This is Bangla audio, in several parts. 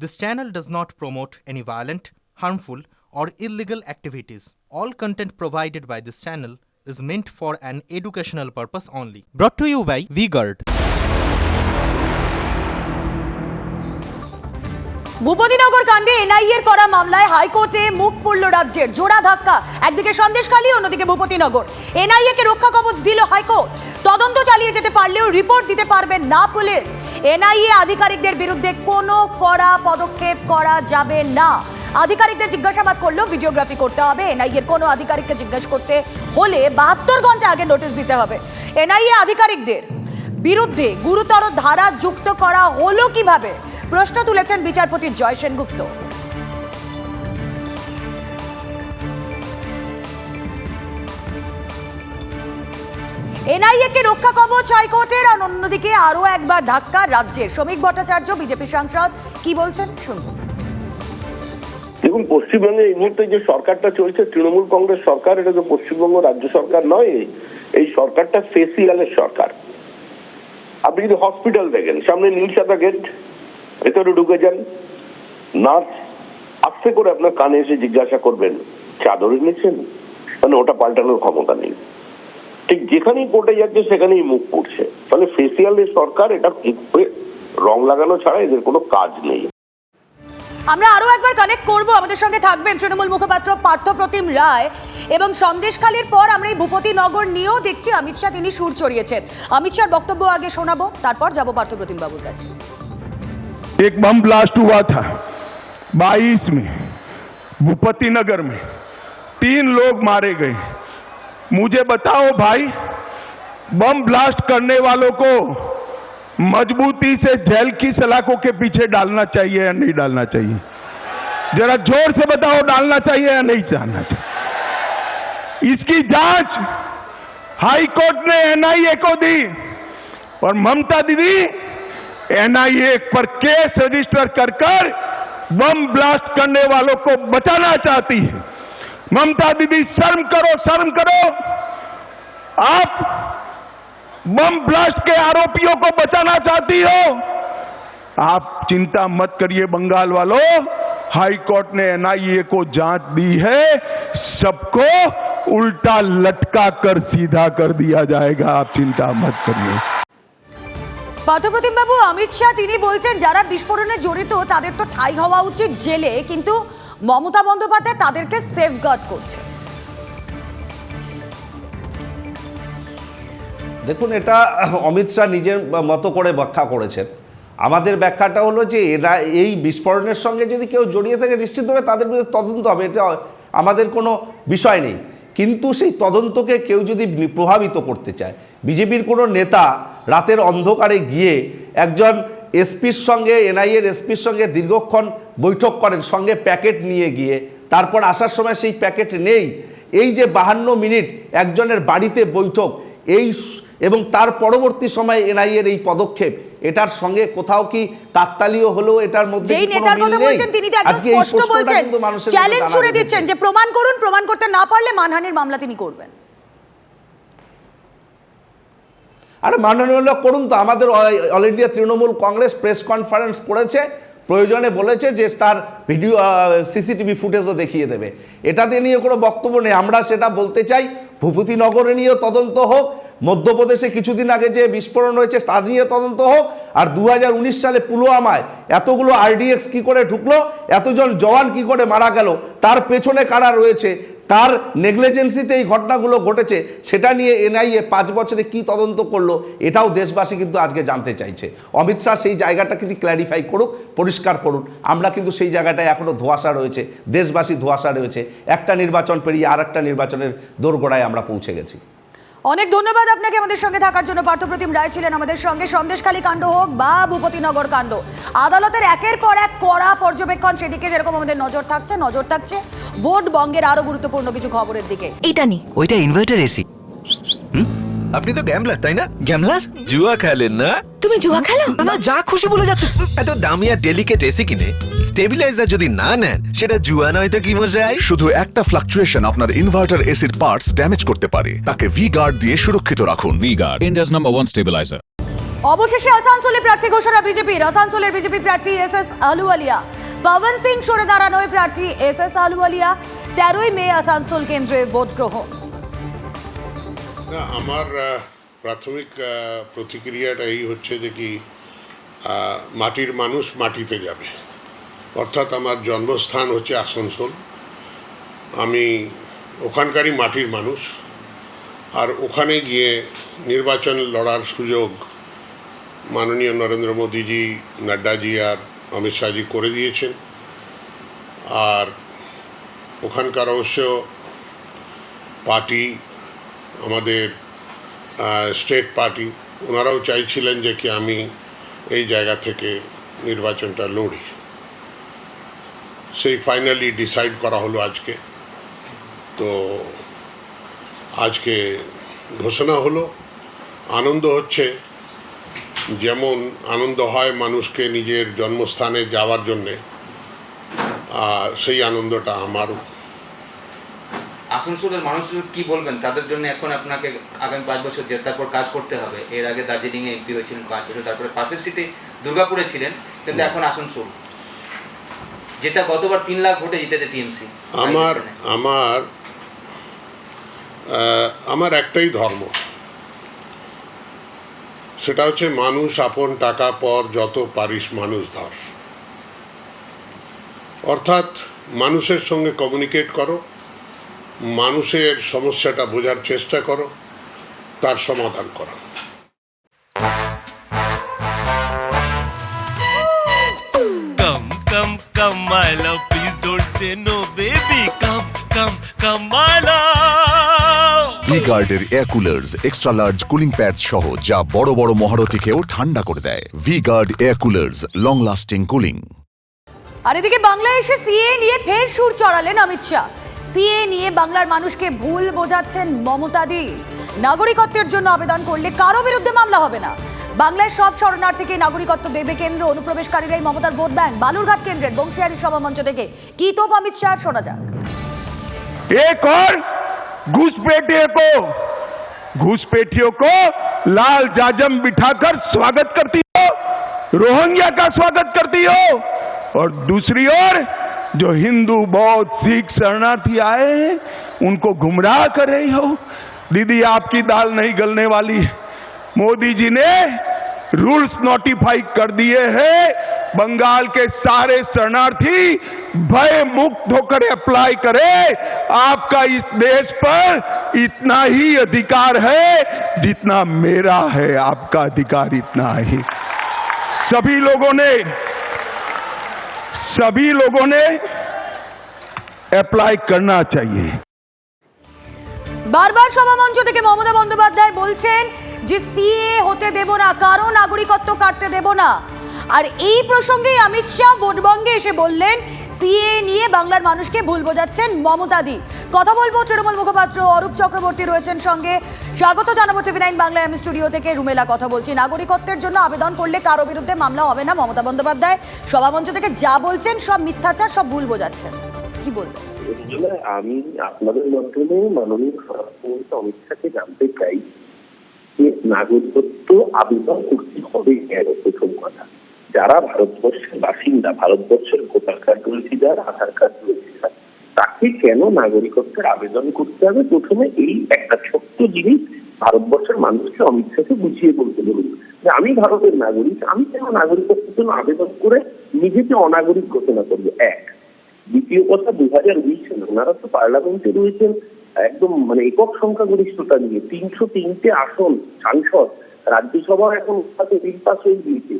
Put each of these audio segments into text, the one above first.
This channel does not promote any violent, harmful, or illegal activities. All content provided by this channel is meant for an educational purpose only. Brought to you by VGuard. Bhupatinagar কাণ্ডে এনআইএর করা মামলায় হাইকোর্টে মুখ পড়ল রাজ্যের জোড়া ধাক্কা একদিকে সন্দেশখালী অন্যদিকে ভূপতিনগর এনআইএ কে রক্ষা কবচ দিল হাইকোর্ট তদন্ত চালিয়ে যেতে পারলেও রিপোর্ট দিতে পারবেন না পুলিশ এনআইএ আধিকারিকদের বিরুদ্ধে কোনো কড়া পদক্ষেপ করা যাবে না। আধিকারিকদের জিজ্ঞাসাবাদ করলেও ভিডিওগ্রাফি করতে হবে। এনআইএর কোনো আধিকারিককে জিজ্ঞেস করতে হলে বাহাত্তর ঘণ্টা আগে নোটিশ দিতে হবে। এনআইএ আধিকারিকদের বিরুদ্ধে গুরুতর ধারা যুক্ত করা হলো কীভাবে? প্রশ্ন তুলেছেন বিচারপতি জয় সেনগুপ্ত। এনআইএ কে রক্ষা কবচ হাইকোর্টের আর অন্যদিকে আরও একবার ধাক্কা রাজ্যের শ্রমিক ভট্টাচার্য, বিজেপি সাংসদ। কি বলছেন? শুনব দেখুন, পশ্চিমবঙ্গে এই মুহূর্তে যে সরকারটা চলছে, তৃণমূল কংগ্রেস সরকার, এটা তো পশ্চিমবঙ্গ রাজ্য সরকার নয়, এই সরকারটা ফেসিয়ালের সরকার। আপনি যদি হসপিটাল দেখেন, সামনে নীল সাদা গেট, ভেতরে ঢুকে যান, নার্স আস্তে করে আপনার কানে এসে জিজ্ঞাসা করবেন, চাদর এনেছেন? মানে ওটা পাল্টানোর ক্ষমতা নেই। ঠিক যেখানেই কোর্টে যাচ্ছে সেখানেই মুখ করছে ফলে ফেসিয়ালের সরকার এটা মুখে রং লাগানো ছাড়া এদের কোনো কাজ নেই আমরা আরো একবার কানেক্ট করব আমাদের সঙ্গে থাকবেন তৃণমূল মুখপাত্র পার্থপ্রতিম রায় এবং সন্দেশখালীর পর আমরা এই ভূপতিনগর নিয়েও দেখছি অমিত শাহ তিনি সুর চড়িয়েছেন অমিত শাহর বক্তব্য আগে শোনাবো তারপর যাবো পার্থপ্রতিম বাবুর কাছে एक बम ब्लास्ट हुआ था 22 में भूपति नगर में तीन लोग मारे गए मुझे बताओ भाई, बम ब्लास्ट करने वालों को मजबूती से जेल की सलाखों के पीछे डालना चाहिए या नहीं डालना चाहिए? जरा ज़ोर से बताओ, डालना चाहिए या नहीं डालना चाहिए? इसकी जाँच हाई कोर्ट ने एनआईए को दी। और ममता दीदी, एनआईए पर केस रजिस्टर कर कर बम ब्लास्ट करने वालों को बचाना चाहती है। ममता दीदी शर्म करो शर्म करो आप बम ब्लास्ट के आरोपियों को बचाना चाहती हो आप चिंता मत करिए बंगाल वालों हाई कोर्ट ने एनआईए को जांच दी है सबको उल्टा लटका कर सीधा कर दिया जाएगा आप चिंता मत करिए পার্থপ্রতিম বাবু অমিত শাহ তিনি বলছেন যারা বিস্ফোরণে জড়িত তাদের তো ঠাই হওয়া উচিত জেলে কিন্তু মমতা বন্দ্যোপাধ্যায় তাদেরকে সেফগার্ড করছে। দেখুন, এটা অমিত শাহ নিজের মতো করে ব্যাখ্যা করেছেন। আমাদের ব্যাখ্যাটা হলো যে এরা এই বিস্ফোরণের সঙ্গে যদি কেউ জড়িয়ে থাকে, নিশ্চিতভাবে তাদের বিরুদ্ধে তদন্ত হবে। এটা আমাদের কোনো বিষয় নেই। কিন্তু সেই তদন্তকে কেউ যদি প্রভাবিত করতে চায়, বিজেপির কোনো নেতা রাতের অন্ধকারে গিয়ে একজন এসপির সঙ্গে এনআইএর এসপির সঙ্গে দীর্ঘক্ষণ বৈঠক করেন সঙ্গে প্যাকেট নিয়ে গিয়ে। তারপর আসার সময় সেই প্যাকেট নেই। এই যে বাহান্ন মিনিট একজনের বাড়িতে বৈঠক এই এবং তার পরবর্তী সময় এনআইএর এই পদক্ষেপ এটার সঙ্গে কোথাও কি কাকতালীয় হলেও এটার মধ্যে যেই নেতার কথা বলছেন তিনি তো একদম স্পষ্ট বলছেন। চ্যালেঞ্জ ছুড়ে দিচ্ছেন যে প্রমাণ করুন প্রমাণ করতে না পারলে মানহানির মামলা তিনি করবেন। আরে মাননীয় করুন তো, আমাদের all- India Trinamool Congress press conference করেছে, প্রয়োজনে বলেছে যে তার ভিডিও সিসিটিভি ফুটেজও দেখিয়ে দেবে। এটাতে নিয়ে কোনো বক্তব্য নেই, আমরা সেটা বলতে চাই ভূপতিনগরে নিয়েও তদন্ত হোক, মধ্যপ্রদেশে কিছুদিন আগে যে বিস্ফোরণ হয়েছে তা নিয়ে তদন্ত হোক, আর দু হাজার উনিশ সালে পুলওয়ামায় এতগুলো আরডিএক্স কি করে ঢুকলো, এতজন জওয়ান কি করে মারা গেল, তার পেছনে কারা রয়েছে তার নেগলেজেন্সিতে এই ঘটনাগুলো ঘটেছে, সেটা নিয়ে এনআইএ পাঁচ বছরে কি তদন্ত করল, এটাও দেশবাসী কিন্তু আজকে জানতে চাইছে। অমিত শাহ সেই জায়গাটা কিন্তু ক্ল্যারিফাই করুক, পরিষ্কার করুন। আমরা কিন্তু সেই জায়গাটায় এখনও ধোয়াশা রয়েছে, দেশবাসী ধোয়াশা রয়েছে। একটা নির্বাচন পেরিয়ে আর একটা নির্বাচনের দোরগোড়ায় আমরা পৌঁছে গেছি। অনেক ধন্যবাদ আপনাকে আমাদের সঙ্গে থাকার জন্য। পার্থপ্রতিম রায় ছিলেন আমাদের সঙ্গে। সন্দেশখালী কাণ্ড হোক বা ভূপতিনগর কাণ্ড আদালতের একের পর এক কড়া পর্যবেক্ষণ সেদিকে যেরকম আমাদের নজর থাকছে নজর থাকছে ভোট বঙ্গের আরও গুরুত্বপূর্ণ কিছু খবরের দিকে। এটা নি। ওইটা ইনভার্টার এসি আপনি তো গ্যামলার তাই না? গ্যামলার জুয়া খেলেন না? তুমি জুয়া খেলো? না যা খুশি বলে যাচ্ছে। এত দামি আর ডেলিকেট এসি কিনে স্টেবিলাইজার যদি না নেন সেটা জুয়া নয় তো কি মজাই শুধু একটা ফ্লাকচুয়েশন আপনার ইনভার্টার এসির পার্টস ড্যামেজ করতে পারে। তাকে ভি গার্ড দিয়ে সুরক্ষিত রাখুন। V guard India's number one stabiliser অবশেষে আসানসোলে প্রার্থী ঘোষণা বিজেপির। আসানসোলের বিজেপি প্রার্থী এস এস আলুওয়ালিয়া। পবন সিং সরে দাঁড়ানোয় প্রার্থী এস এস আলুওয়ালিয়া। তেরোই মে আসানসোল কেন্দ্রে ভোট গ্রহণ না, আমার প্রাথমিক প্রতিক্রিয়াটা এই হচ্ছে যে কি মাটির মানুষ মাটিতে যাবে। অর্থাৎ আমার জন্মস্থান হচ্ছে আসানসোল। আমি ওখানকারই মাটির মানুষ। আর ওখানে গিয়ে নির্বাচন লড়ার সুযোগ মাননীয় নরেন্দ্র মোদীজি, নাড্ডাজি আর অমিত শাহজি করে দিয়েছেন। আর ওখানকার অবশ্য পার্টি আমাদের স্টেট পার্টি ওনারাও চাইছিলেন যে কি আমি এই জায়গা থেকে নির্বাচনটা লড়ি। সেই ফাইনালি ডিসাইড করা হলো আজকে। তো আজকে ঘোষণা হলো, আনন্দ হচ্ছে, যেমন আনন্দ হয় মানুষকে নিজের জন্মস্থানে যাওয়ার জন্যে সেই আনন্দটা আমারও। আসানসোলের মানুষ কি বলবেন? তাদের জন্য এখন আপনাকে আগামী পাঁচ বছর জেতার পর কাজ করতে হবে। এর আগে দার্জিলিং এ এমপি হয়েছিলেন পাঁচ বছর তারপরে পাশের সিটে দুর্গাপুরে ছিলেন কিন্তু এখন আসানসোল। যেটা গতবার তিন লাখ ভোটে জিতেছে টিএমসি। আমার আমার আমার একটাই ধর্ম। সেটা হচ্ছে মানুষ আপন টাকা পর যত পারিস মানুষ ধর। অর্থাৎ মানুষের সঙ্গে কমিউনিকেট করো। মানুষের সমস্যাটা বোঝার চেষ্টা করো তার সমাধান করো Come, come, my love. Please don't say no, baby. Come, come, come, my love. V গার্ডের air coolers extra large cooling pads সহ যা বড় বড় মহারথীকেও ঠান্ডা করে দেয় V guard air coolers long lasting cooling আর এদিকে এসে সিএ নিয়ে ফের সুর চড়ালেন অমিত শাহ সিএ নিয়ে বাংলার মানুষকে ভুল বোঝাচ্ছেন মমতা দি নাগরিকত্বের জন্য আবেদন করলে কারো বিরুদ্ধে মামলা হবে না বাংলায় সব শরণার্থীকে নাগরিকত্ব দেবে কেন্দ্র অনুপ্রবেশকারীরাই মমতার ভোট ব্যাংক বালুরঘাট কেন্দ্রের বংশিয়ারি সভামঞ্চ থেকে কি তোপ অমিত শাহ শোনা যাক एक और घुसपैठिए को घुसपैठियों को लाल जाजम बिठाकर स्वागत करती हो रोहिंग्या का स्वागत करती हो और दूसरी ओर जो हिंदू बौद्ध, सिख, शरणार्थी आए हैं, उनको गुमराह कर रही हो। दीदी, आपकी दाल नहीं गलने वाली मोदी जी ने रूल्स नोटिफाई कर दिए हैं। बंगाल के सारे शरणार्थी भय मुक्त होकर अप्लाई करे। आपका इस देश पर इतना ही अधिकार है जितना मेरा है। आपका अधिकार इतना ही। सभी लोगों ने सभी लोगों ने अप्लाई करना चाहिए বারবার সভামঞ্চ থেকে মমতা বন্দ্যোপাধ্যায় বলছেন যে সিএ হতে দেব না কারো নাগরিকত্ব কাটতে দেব না আর এই প্রসঙ্গে অমিত শাহ ভোটবঙ্গে এসে বললেন সিএ নিয়ে বাংলার মানুষকে ভুল বোঝাচ্ছেন মমতা দি কথা বলব, তৃণমূল মুখপাত্র অরূপ চক্রবর্তী রয়েছেন সঙ্গে। স্বাগত জানাব টিভি নাইন বাংলা আমি স্টুডিও থেকে। রুমেলা কথা বলছি। নাগরিকত্বের জন্য আবেদন করলে কারও বিরুদ্ধে মামলা হবে না, মমতা বন্দ্যোপাধ্যায়। সভামঞ্চ থেকে যা বলছেন, সব মিথ্যাচার, সব ভুল বোঝাচ্ছেন। কি আসলে আমি আপনাদের মাধ্যমে মাননীয় অমিত শাহকে জানতে চাই যে নাগরিকত্ব আবেদন করতে হবে প্রথম কথা? যারা ভারতবর্ষের বাসিন্দা, ভারতবর্ষের ভোটার কার্ড রয়েছে, যার আধার কার্ড রয়েছে তাকে কেন নাগরিকত্বের আবেদন করতে হবে? প্রথমে এই একটা ছোট্ট জিনিস ভারতবর্ষের মানুষকে অমিত শাহকে বুঝিয়ে বলতে বলুন যে আমি ভারতের নাগরিক, আমি কেন নাগরিকত্বের জন্য আবেদন করে নিজেকে অনাগরিক ঘোষণা করব? এক। দ্বিতীয় কথা দু হাজার উনিশ সালে ওনারা তো পার্লামেন্টে রয়েছেন, একদম মানে একক সংখ্যাগরিষ্ঠতা নিয়ে। তিনশো তিনটে আসন সাংসদ রাজ্যসভা এখন বিল পাস হয়ে গিয়েছে।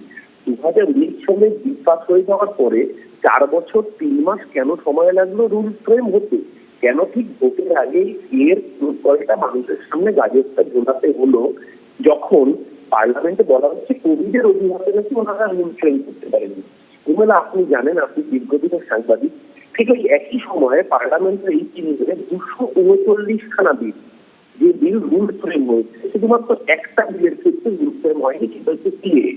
দু হাজার উনিশ সালে বিল পাস হয়ে যাওয়ার পরে চার বছর, তিন মাস কেন সময় লাগল? রুল ফ্রেম হতে। কেন ঠিক ভোটের আগেই এর কয়েকটা মানুষের সামনে গাজরটা ঝোলাতে হলো? যখন পার্লামেন্টে বলা হচ্ছে কোভিডের অজুহাতে নাকি ওনারা রুল ফ্রেম করতে পারেনি এগুলো আপনি জানেন, আপনি দীর্ঘদিনের সাংবাদিক। ঠিক ওই একই সময়ে পার্লামেন্টের এই কেন্দ্রে দুশো উনচল্লিশ খানা বিল, যে বিল রুল ফ্রেম হয়েছে, শুধুমাত্র একটা বিলের ক্ষেত্রে রুল ফ্রেম হয়নি, সেটা হচ্ছে সিএ।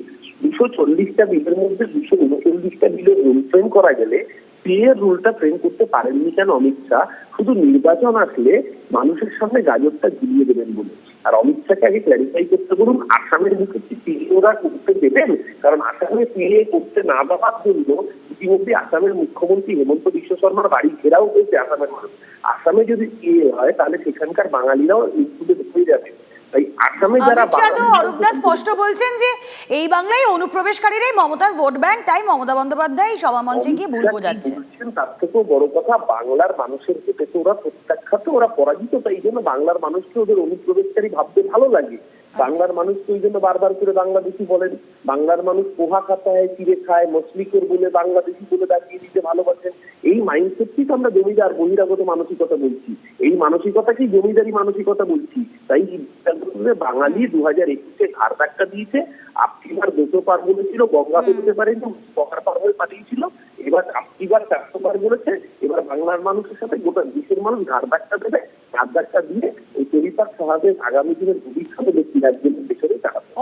দুশো চল্লিশটা বিলের মধ্যে দুশো উনচল্লিশটা রুল ফ্রেম করা গেলে সিএ রুলটা ফ্রেম করতে পারেননি কেন অমিত শাহ? শুধু নির্বাচন আসলে মানুষের সামনে গাজরটা ঝুলিয়ে দেবেন বলে। আর অমিত শাহকে আগে ক্ল্যারিফাই করতে বলুন, আসামের মুখে কি পিএ ওরা করতে দেবেন? কারণ আসামে পিএ করতে না দেওয়ার জন্য ইতিমধ্যে আসামের মুখ্যমন্ত্রী হেমন্ত বিশ্ব শর্মার বাড়ি ঘেরাও হয়েছে আসামের মানুষ। আসামে যদি পিএ হয়, তাহলে সেখানকার বাঙালিরাও ইনক্লুডেড হয়ে যাবে। তাই আসামে যারা অরূপদা স্পষ্ট বলছেন যে এই বাংলায় অনুপ্রবেশকারীরাই মমতার ভোট ব্যাংক তাই মমতা বন্দ্যোপাধ্যায় সভা মঞ্চে গিয়ে ভুল বোঝাচ্ছে। তার থেকেও বড় কথা বাংলার মানুষের ভোটে তো ওরা প্রত্যাখ্যাত ওরা পরাজিত তাই জন্য বাংলার মানুষকে ওদের অনুপ্রবেশকারী ভাবতে ভালো লাগে? বাংলার মানুষ তো ওই জন্য বারবার করে বাংলাদেশি বলেন। বাংলার মানুষ পোহা খাতায় চিড়ে খায় মছলিকর বলে বাংলাদেশি বলে দাঁড়িয়ে দিতে ভালোবাসেন। এই মাইন্ডসেটটি তো আমরা জমিদার বহিরাগত মানসিকতা বলছি। এই মানসিকতাকেই জমিদারি মানসিকতা বলছি? তাই বাঙালি দু হাজার একুশে ঘাড় ধাক্কা দিয়েছে আপকিবার দুটো পার বলেছিল গঙ্গা বলতে পারেনি পকার পার হয়ে পাঠিয়েছিল এবার আপকিবার চারশো পার বলেছে এবার বাংলার মানুষের সাথে গোটা দেশের মানুষ ঘাড় ধাক্কা দেবে ঘাড় ধাক্কা দিয়ে এই আগামী দিনের ভবিষ্যতে ব্যক্তি রাজ্যের দেশের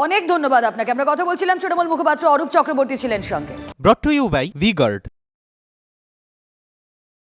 অনেক ধন্যবাদ আপনাকে। আমরা কথা বলছিলাম তৃণমূল মুখপাত্র অরূপ চক্রবর্তী ছিলেন সঙ্গে। Brought to you by V-Guard,